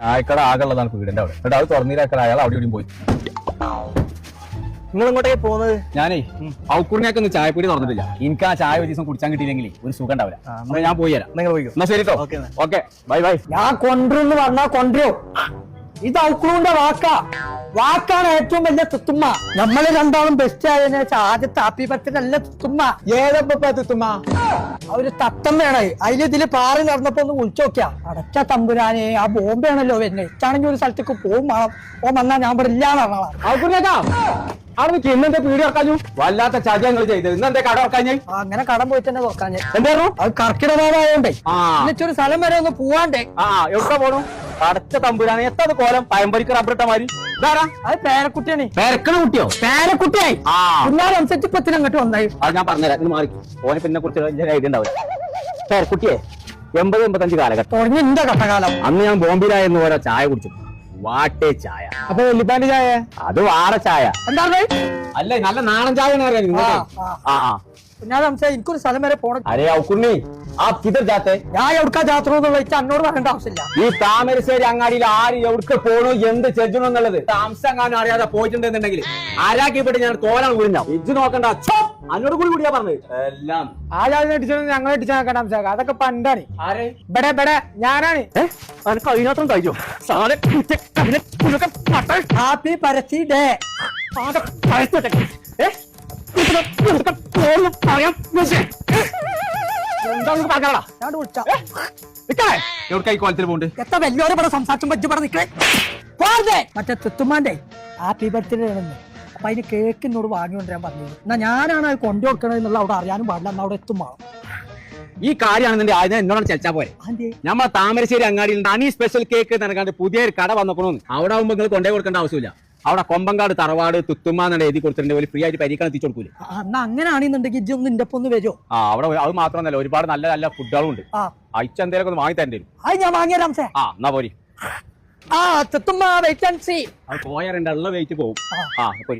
ചായക്കട ആകെയുള്ളതാണ് വീടിന്റെ അവിടെ. എന്നിട്ട് അത് തുറന്നിരാക്കല അയാൾ അവിടെ ഇവിടെയും പോയി. നിങ്ങൾ ഇങ്ങോട്ടേക്ക് പോകുന്നത്? ഞാനേ ഔക്കുറിനൊക്കെ ഒന്ന് ചായപ്പൊടി തുറന്നിട്ടില്ല. എനിക്ക് ആ ചായ ഒരു ദിവസം കുടിച്ചാൻ കിട്ടിയില്ലെങ്കിൽ ഒരു സുഖം ഉണ്ടാവില്ല. എന്നാ ഞാൻ പോയി തരാം. നിങ്ങൾ പോയിക്കോ. എന്നാ ശരി കേട്ടോ ഓക്കേ ഓക്കെ ബൈ ബൈ. ഞാൻ കൊണ്ടുവന്ന് പറഞ്ഞാ കൊണ്ടുവരും. ഇത് ഔക്കളുടെ വാക്കാ. വാക്കാണ് ഏറ്റവും വലിയ തുത്തുമ്മ. നമ്മൾ രണ്ടാളും ബെസ്റ്റ് ആയതിനെ വെച്ചാൽ ആദ്യത്തെ ഹാപ്പി ബർത്ത്ഡേ അല്ല തുത്തുമ്മ? ഏതപ്പ തുത്തുമ്മ അവർ വേണേ. അതിൽ ഇതിൽ പാറി നടന്നപ്പോ ഒന്ന് വിളിച്ചു നോക്കിയാ. അടച്ച തമ്പുരാനെ ആ ബോംബെയാണല്ലോ എന്നെ ഇച്ചാണെങ്കിൽ ഒരു സ്ഥലത്തേക്ക് പോകും വേണം. ഓ വന്നാ ഞാൻ ഇവിടെ ഇല്ലാന്ന് പറഞ്ഞാ അവിടെ ഇന്നെന്താ പീടി ഇറക്കാഞ്ഞു വല്ലാത്ത ചതി ഞങ്ങൾ ചെയ്തത്. കട ഇറക്കാഞ്ഞേ അങ്ങനെ കടം പോയി തന്നെ നോക്കാൻ എന്തായിരുന്നു അത് കർക്കിടകമായോണ്ടേ ആ. എന്നിട്ടൊരു സ്ഥലം വരെ ഒന്ന് പോവാണ്ടേ. ആ എവിടെ പോണു? അടച്ച തമ്പുരാനെ എത്ര കോലം? പയമ്പരിക്ക് റബ്ബറിട്ട മാതിരി. ഇതാരാ? അത് പേരക്കുട്ടിയാണ്. പെരക്കണ കുട്ടിയോ? പേരക്കുട്ടിയായി. ആ. പിന്നാലെ അനുസരിച്ച് ഇപ്പത്തിന് അങ്ങോട്ട് വന്നായി. അത് ഞാൻ പറഞ്ഞുതരാം ഇത് മാറി. ഓനെ പിന്നെ കുറിച്ച് വലിയ ഐഡിയ ഉണ്ടാവില്ല പേരക്കുട്ടിയെ എൺപത് എൺപത്തഞ്ച് കാലഘട്ടം. തുടങ്ങി കട്ടകാലം അന്ന് ഞാൻ ബോംബെയിലായിരുന്നു ഓരോ ചായ കുടിച്ചു വാട്ടേ ചായ. അപ്പൊ വെള്ളിപ്പാന്റെ ചായ? അത് വാറ ചായ. എന്താ അല്ലേ നല്ല നാടൻ ചായ ആ, ആ. പിന്നെ സംശയം എനിക്കൊരു സ്ഥലം വരെ പോണം. അരേ ഔക്കുണ്ണി ആ കിതർ ജാത്തെ ഞാൻ എവിടുക്കാ ജാത്ര വെച്ച് അന്നോട് പറയേണ്ട ആവശ്യമില്ല. ഈ താമരശ്ശേരി അങ്ങാടിയിൽ ആര് എവിടേക്ക് പോണു എന്ത് ചെജ്ജണു എന്നുള്ളത് താമസങ്ങാനും അറിയാതെ പോയിട്ടുണ്ടെന്നുണ്ടെങ്കിൽ ആരാക്കിപ്പെട്ട് ഞാൻ തോലാണ് കുഴിഞ്ഞ ഇജ്ജ് നോക്കണ്ട. ഛോ, അന്നോട് കൂടി കൂടിയാ പറഞ്ഞത്. എല്ലാം. ആരാധന അടിച്ചത് ഞങ്ങളെ അടിച്ചാൽ കണ്ടാ അതൊക്കെ പണ്ടാണ്. ആരെ? ഇവിടെ ഇവിടെ ഞാനാണ്. അനക്ക് അതിനകത്തും കഴിയോ ഹാപ്പി പരത്തി ഡേ ഞാൻ വിളിച്ച. എവിടെ ഈ കോലത്തിൽ പോണ്ട് എത്ര വലിയോരെ ഇവിടെ സംസാരിച്ചും പറ്റി ഇവിടെ നിൽക്കേ പോകെ മറ്റേ തുത്തുമാന്റെ ഹാപ്പി ബർത്ത്ഡേ ആണെന്ന് അപ്പൊ അതിന് കേക്ക് എന്നോട് വാങ്ങിക്കൊണ്ടിരാൻ പറഞ്ഞത് എന്നാ ഞാനാണ് അത് കൊണ്ടു കൊടുക്കണത് അവിടെ അറിയാനും പാടില്ല. എന്നാ അവിടെ എത്തും വേണം. ഈ കാര്യമാണെന്നുണ്ടെങ്കിൽ ആദ്യം എന്നോട് ചർച്ചാ പോരെ. നമ്മളെ ഞമ്മ താമരശ്ശേരി അങ്ങാടിയിൽ അണി സ്പെഷ്യൽ കേക്ക് നടക്കാണ്ട് പുതിയൊരു കട വന്നോക്കണോന്ന്. അവിടെ ആവുമ്പോൾ നിങ്ങൾ കൊണ്ടേ കൊടുക്കേണ്ട ആവശ്യമില്ല. അവിടെ കൊമ്പങ്കാട് തറവാട് തുത്തുമ്മ എന്നുള്ള എഴുതി കൊടുത്തിട്ടുണ്ട്. ഒരു ഫ്രീ ആയിട്ട് പരിക്കാൻ എത്തിച്ചു കൊടുക്കൂലേ? എന്നാ അങ്ങനെയാണെന്നുണ്ടെങ്കിൽ ഇജ്ജ് ഒന്ന് ഒപ്പം ഒന്ന് വരുമോ ആ അവിടെ ഒരു- അത് മാത്രമല്ല ഒരുപാട് നല്ല നല്ല ഫുഡുകളും ഉണ്ട്. ആ. അയച്ച എന്തെങ്കിലും ഒന്ന് വാങ്ങി തരേണ്ടി വരും. അത് ഞാൻ വാങ്ങിയ രാംസേ ആ എന്നാ പോരി. ആ തുത്തുമ്മ വെയിറ്റ് ആൻഡ് സീ അത് പോയാറുണ്ട് ഉള്ള വെയിറ്റ് പോകും ആ. ആ പോരി.